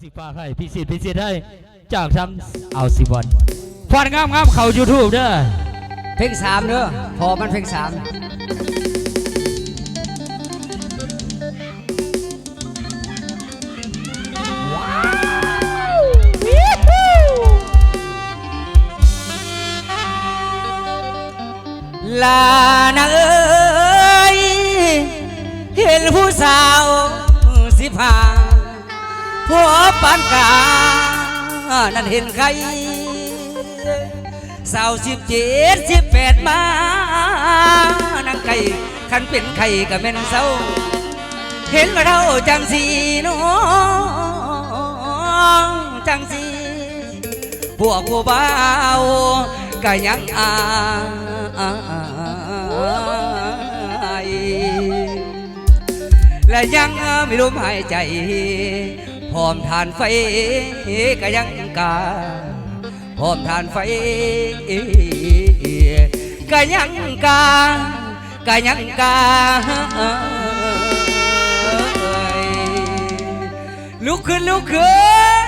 สิฟ้าให้พิเศษพิเศษให้จากทำเอาสิบอลฟันงามงามเขายูทูบเด้อเพลงสามเด้อพอมันเพลงสามลานะเวปานกานั่นเห็นใครสาวสิบเจ็ดสิบแปดมานั่งไก่คันเป็นไข่ก็เป็นเศร้าเห็นมาเท่าจังสีน้องจังสีพวกผู้บ่าวก็ยังอายและยังไม่ลมหายใจ พร้อมทานไฟก็ยังกาพร้อมทานไฟก็ยังกาก็ยังกาลุกขึ้นลุกขึ้น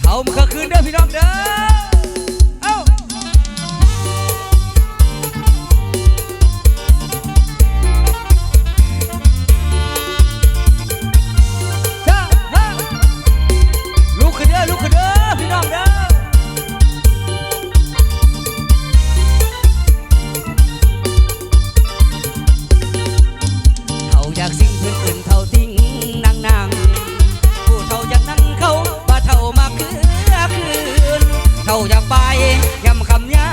เท่ามันก็คืนเด้อพี่น้องเด้อ สิ่งเพื่อนอื่นเท่าทิ้งนางนางผู้เท่าอยากนั่งเขาบ่าเท่ามาคือคืนเท่าอยากไปยำคำยา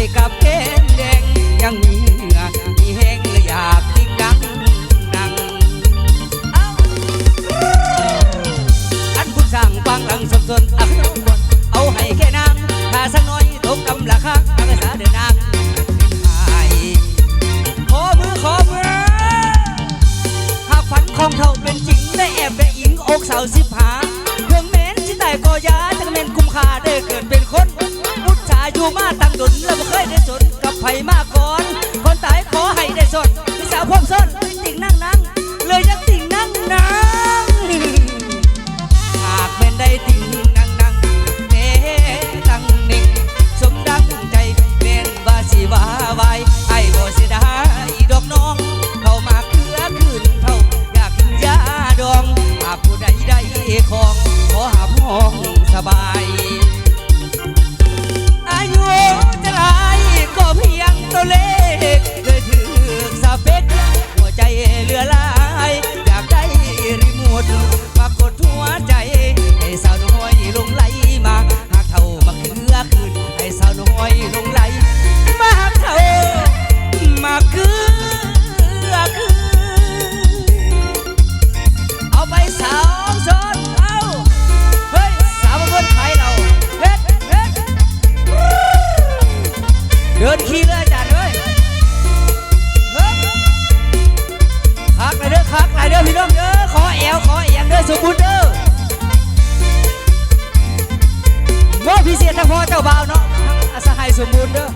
ให้กับแก้มแดงยังมีเหงื่อมีแห้งและอยากทิ้งดังดังเอ้าอันผู้สั่งฟังหลังสมสนอักนบนเอาให้แค่นางถ้าสักน้อยตกกำละคักอักษาเดินนางไขอมือขอมือหากฝันของเธอเป็นจริงได้แอบได้อิงอกสาวสิบหาเรื่องแม้นที่แต่ก็ยาจังเม็นคุ้มค่าได้เกิดเป็น อยู่มาตั้งดนแล้วบ่เคยได้สนกับไผมาก่ ใจ เจ้าบ่าวเนาะทั้งอสหายสมบูรณ์เด้อ